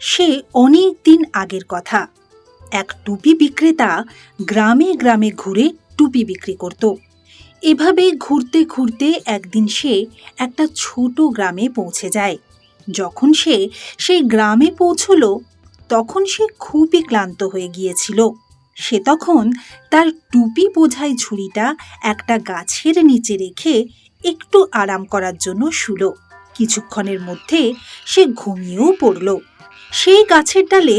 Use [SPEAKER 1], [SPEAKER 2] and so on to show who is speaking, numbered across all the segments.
[SPEAKER 1] সে অনেক দিন আগের কথা। এক টুপি বিক্রেতা গ্রামে গ্রামে ঘুরে টুপি বিক্রি করত। এভাবে ঘুরতে ঘুরতে একদিন সে একটা ছোট গ্রামে পৌঁছে যায়। যখন সে সেই গ্রামে পৌঁছলো, তখন সে খুবই ক্লান্ত হয়ে গিয়েছিল। সে তখন তার টুপি বোঝাই ঝুড়িটা একটা গাছের নিচে রেখে একটু আরাম করার জন্য শুলো। কিছুক্ষণের মধ্যে সে ঘুমিয়েও পড়ল। সেই গাছের ডালে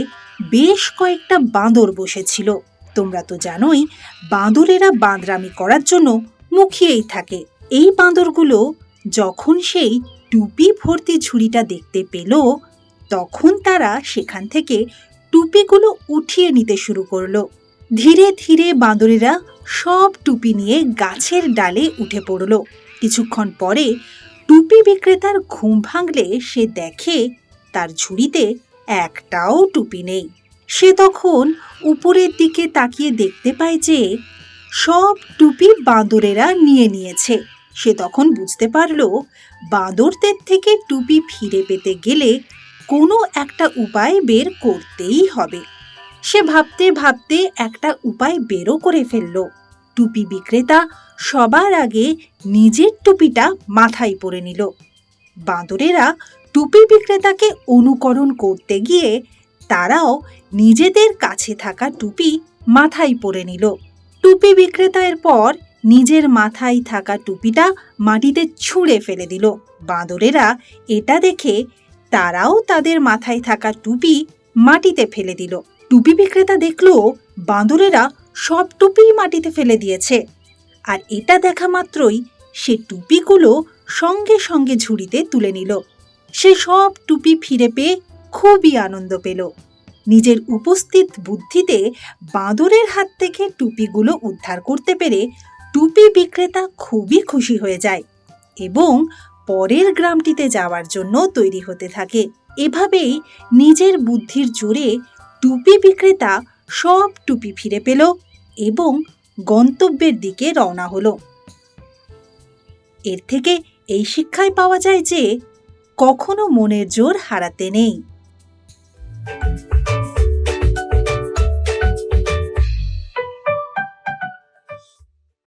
[SPEAKER 1] বেশ কয়েকটা বাঁদর বসেছিল। তোমরা তো জানোই, বাঁদরেরা বাঁদরামি করার জন্য মুখিয়েই থাকে। এই বাঁদরগুলো যখন সেই টুপি ভর্তি ঝুড়িটা দেখতে পেল, তখন তারা সেখান থেকে টুপিগুলো উঠিয়ে নিতে শুরু করল। ধীরে ধীরে বাঁদরেরা সব টুপি নিয়ে গাছের ডালে উঠে পড়ল। কিছুক্ষণ পরে টুপি বিক্রেতার ঘুম ভাঙলে সে দেখে তার ঝুড়িতে একটাও টুপি নেই। সে তখন উপরের দিকে তাকিয়ে দেখতে পায় যে সব টুপি বাঁদরেরা নিয়ে নিয়েছে। সে তখন বুঝতে পারল, বাঁদরদের থেকে টুপি ফিরে পেতে গেলে কোনো একটা উপায় বের করতেই হবে। সে ভাবতে ভাবতে একটা উপায় বেরও করে ফেলল। টুপি বিক্রেতা সবার আগে নিজের টুপিটা মাথায় পরে নিল। বাঁদরেরা টুপি বিক্রেতাকে অনুকরণ করতে গিয়ে তারাও নিজেদের কাছে থাকা টুপি মাথায় পরে নিল। টুপি বিক্রেতা এরপর নিজের মাথায় থাকা টুপিটা মাটিতে ছুঁড়ে ফেলে দিল। বাঁদরেরা এটা দেখে তারাও তাদের মাথায় থাকা টুপি মাটিতে ফেলে দিল। টুপি বিক্রেতা দেখল বাঁদরেরা সব টুপিই মাটিতে ফেলে দিয়েছে। আর এটা দেখা মাত্রই সে টুপিগুলো সঙ্গে সঙ্গে ঝুড়িতে তুলে নিল। সে সব টুপি ফিরে পেয়ে খুবই আনন্দ পেল। নিজের উপস্থিত বুদ্ধিতে বাঁদরের হাত থেকে টুপিগুলো উদ্ধার করতে পেরে টুপি বিক্রেতা খুবই খুশি হয়ে যায় এবং পরের গ্রামটিতে যাওয়ার জন্য তৈরি হতে থাকে। এভাবেই নিজের বুদ্ধির জোরে টুপি বিক্রেতা সব টুপি ফিরে পেল। এবং গন্তব্যের দিকে রওনা হলো। এর থেকে এই শিক্ষায় পাওয়া যায় যে, কখনো মনের জোর হারাতে নেই।